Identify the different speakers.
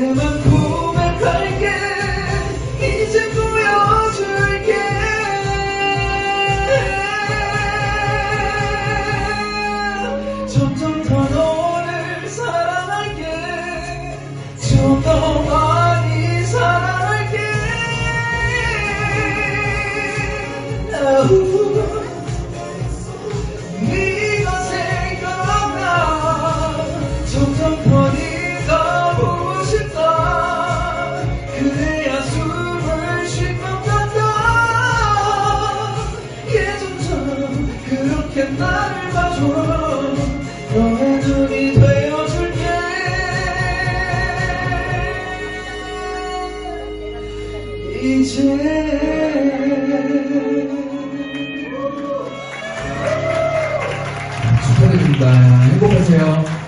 Speaker 1: 내맘 고백할게. 이제 보여줄게. 점점 더 너를 사랑할게. 좀더 많이 사랑할게. 그렇게 나를 봐줘 너의 눈이 되어줄게 이제
Speaker 2: 축하드립니다. 행복하세요.